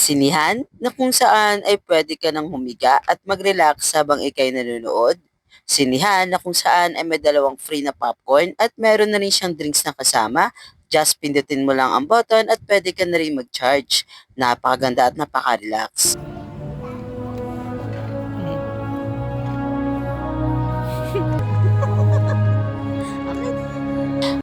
Sinihan na kung saan ay pwede ka nang humiga at mag-relax habang ikay nanonood. Sinihan na kung saan ay may dalawang free na popcorn at meron na rin siyang drinks na kasama. Just pindutin mo lang ang button at pwede ka na rin mag-charge. Napakaganda at napaka-relax.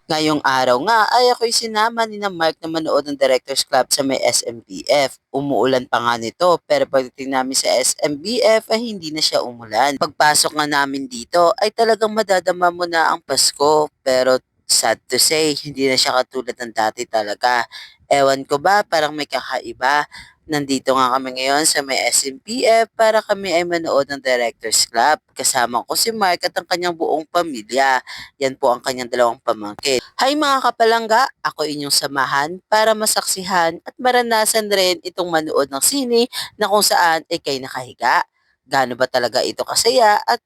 Ngayong araw nga ay ako'y sinama ni na Mark na manood ng Directors Club sa may SMBF. Umuulan pa nga nito pero pagdating namin sa SMBF ay hindi na siya umulan. Pagpasok nga namin dito ay talagang madadama mo na ang Pasko pero sad to say hindi na siya katulad ng dati talaga. Ewan ko ba parang may kakaiba. Nandito nga kami ngayon sa may SMPF para kami ay manood ng Directors Club. Kasama ko si Mark at ang kanyang buong pamilya. Yan po ang kanyang dalawang pamangkin. Hi mga kapalangga, ako inyong samahan para masaksihan at maranasan rin itong manood ng sine na kung saan ay kay nakahiga. Gaano ba talaga ito kasaya at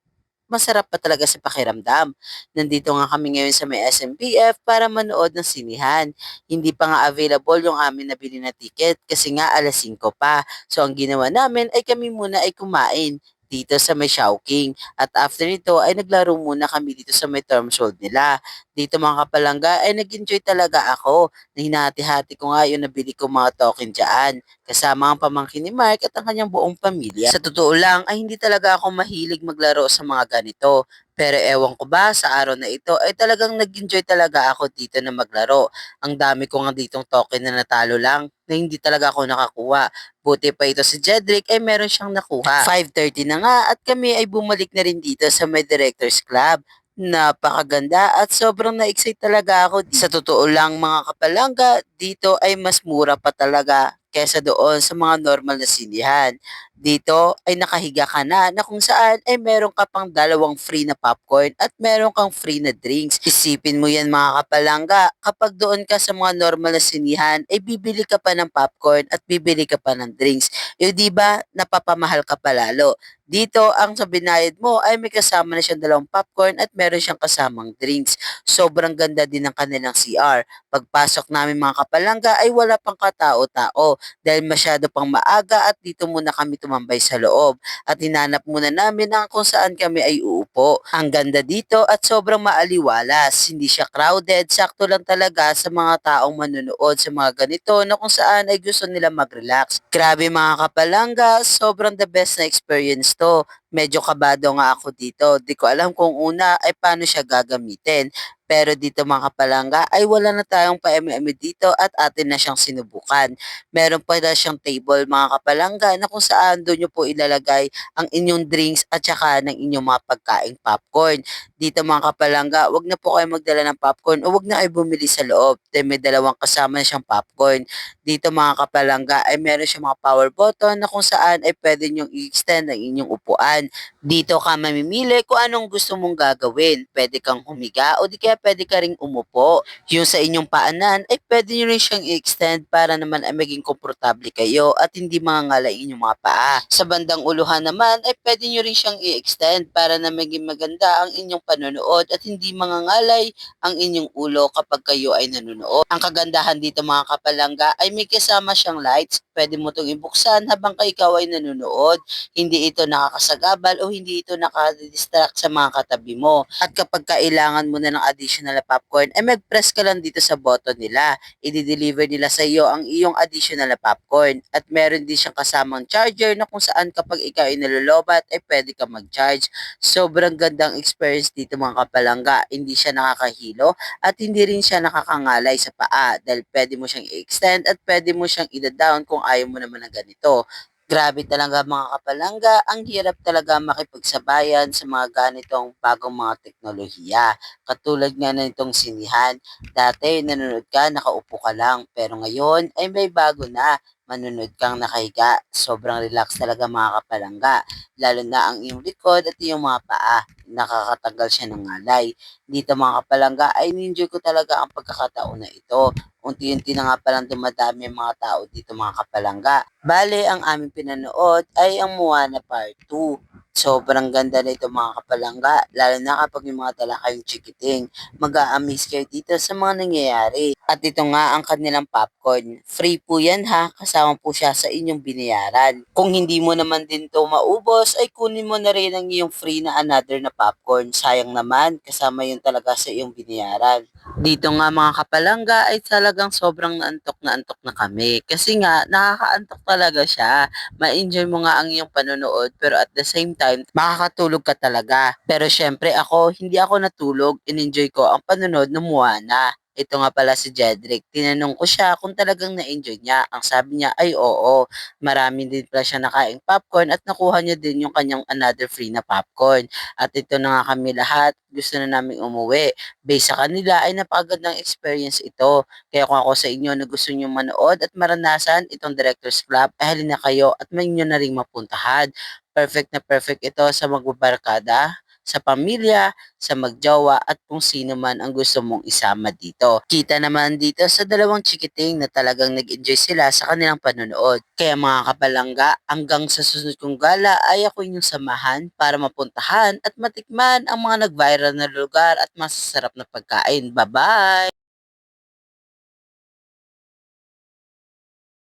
masarap pa talaga sa pakiramdam. Nandito nga kami ngayon sa may SMPF para manood ng sinihan. Hindi pa nga available yung amin nabili na ticket kasi nga alas 5 pa. So ang ginawa namin ay kami muna ay kumain dito sa may Shawking. At after nito ay naglaro muna kami dito sa may term sold nila. Dito mga kapalangga ay nag-enjoy talaga ako na hinati-hati ko nga yung nabili ko mga token dyan. Kasama ang pamangkin ni Mark at ang kanyang buong pamilya. Sa totoo lang ay hindi talaga ako mahilig maglaro sa mga ganito. Pero ewan ko ba, sa araw na ito ay talagang nag-enjoy talaga ako dito na maglaro. Ang dami ko nga ditong token na natalo lang na hindi talaga ako nakakuha. Buti pa ito si Jedrick ay meron siyang nakuha. 5.30 na nga at kami ay bumalik na rin dito sa may Directors Club. Napakaganda at sobrang na-excite talaga ako. Sa totoo lang mga kapalangga, dito ay mas mura pa talaga kesa doon sa mga normal na sinihan. Dito ay nakahiga ka na na kung saan ay meron ka pang dalawang free na popcorn at meron kang free na drinks. Isipin mo yan mga kapalangga, kapag doon ka sa mga normal na sinihan, ay bibili ka pa ng popcorn at bibili ka pa ng drinks. E di ba napapamahal ka pa lalo. Dito, ang sa binayad mo ay may kasama na siyang dalawang popcorn at meron siyang kasamang drinks. Sobrang ganda din ng kanilang CR. Pagpasok namin mga kapalangga ay wala pang katao-tao dahil masyado pang maaga at dito muna kami tumambay sa loob. At hinanap muna namin ang kung saan kami ay uupo. Ang ganda dito at sobrang maaliwalas. Hindi siya crowded, sakto lang talaga sa mga taong manonood sa mga ganito na kung saan ay gusto nila mag-relax. Grabe mga kapalangga, sobrang the best na experience to. Medyo kabado nga ako dito. Di ko alam kung una ay paano siya gagamitin. Pero dito mga kapalangga ay wala na tayong pa-MM dito at atin na siyang sinubukan. Meron pa na siyang table mga kapalangga na kung saan doon nyo po ilalagay ang inyong drinks at saka ng inyong mga pagkaing popcorn. Dito mga kapalangga, wag na po kayo magdala ng popcorn o wag na kayo bumili sa loob. Dahil may dalawang kasama na siyang popcorn. Dito mga kapalangga ay meron siyang mga power button na kung saan ay pwede nyong i-extend ang inyong upuan. Dito ka mamimili kung anong gusto mong gagawin. Pwede kang humiga o di kaya pwede ka ring umupo. Yung sa inyong paanan ay pwede nyo rin siyang i-extend para naman ay maging komportable kayo at hindi mangangalay inyong mga paa. Sa bandang uluhan naman ay pwede nyo rin siyang i-extend para na maging maganda ang inyong panonood at hindi mangangalay ang inyong ulo kapag kayo ay nanonood. Ang kagandahan dito mga kapalangga ay may kasama siyang lights. Pwede mo itong ibuksan habang ikaw ay nanonood. Hindi ito nakakasagabal o hindi ito nakadistract sa mga katabi mo. At kapag kailangan mo na ng additional na popcorn, ay mag-press ka lang dito sa button nila. I-deliver nila sa iyo ang iyong additional na popcorn. At meron din siyang kasamang charger na kung saan kapag ikaw ay nalulobat, ay pwede ka mag-charge. Sobrang gandang experience dito mga kapalangga. Hindi siya nakakahilo at hindi rin siya nakakangalay sa paa dahil pwede mo siyang i-extend at pwede mo siyang i-down kung ayaw mo naman ng ganito. Grabe talaga mga kapalangga, ang hirap talaga makipagsabayan sa mga ganitong bagong mga teknolohiya. Katulad nga na itong sinihan, dati nanonood ka, nakaupo ka lang, pero ngayon ay may bago na manunod kang nakahiga. Sobrang relax talaga mga kapalangga. Lalo na ang iyong likod at iyong mga paa. Nakakatanggal siya ng ngalay. Dito mga kapalangga ay enjoy ko talaga ang pagkakataon na ito. Unti-unti na nga palang dumadami ang mga tao dito mga kapalangga. Bale, ang aming pinanood ay ang Moana Part 2. Sobrang ganda nito mga kapalangga, lalo na kapag yung mga dala kayong chikiting. Mag-a-amaze kayo dito sa mga nangyayari. At ito nga ang kanilang popcorn. Free po yan ha, kasama po siya sa inyong binayaran. Kung hindi mo naman din to maubos, ay kunin mo na rin ang iyong free na another na popcorn. Sayang naman, kasama yun talaga sa iyong binayaran. Dito nga mga kapalangga ay talagang sobrang naantok na antok na kami. Kasi nga, nakakaantok talaga siya ma-enjoy mo nga ang iyong panonood pero at the same time, makakatulog ka talaga. Pero syempre ako, hindi ako natulog. In-enjoy ko ang panonood ng Moana. Ito nga pala si Jedrick. Tinanong ko siya kung talagang na-enjoy niya. Ang sabi niya ay oo. Marami din pala siya nakaing popcorn at nakuha niya din yung kanyang another free na popcorn. At ito na nga kami lahat. Gusto na namin umuwi. Based sa kanila ay napakagandang experience ito. Kaya kung ako sa inyo na gusto nyo manood at maranasan itong Director's Club, ay halina kayo at may inyo na rin mapuntahan. Perfect na perfect ito sa magbabarkada, sa pamilya, sa magjowa at kung sino man ang gusto mong isama dito. Kita naman dito sa dalawang chikiting na talagang nag-enjoy sila sa kanilang panonood. Kaya mga kapalangga, hanggang sa susunod kong gala ay ako inyong samahan para mapuntahan at matikman ang mga nag-viral na lugar at masasarap na pagkain. Bye-bye!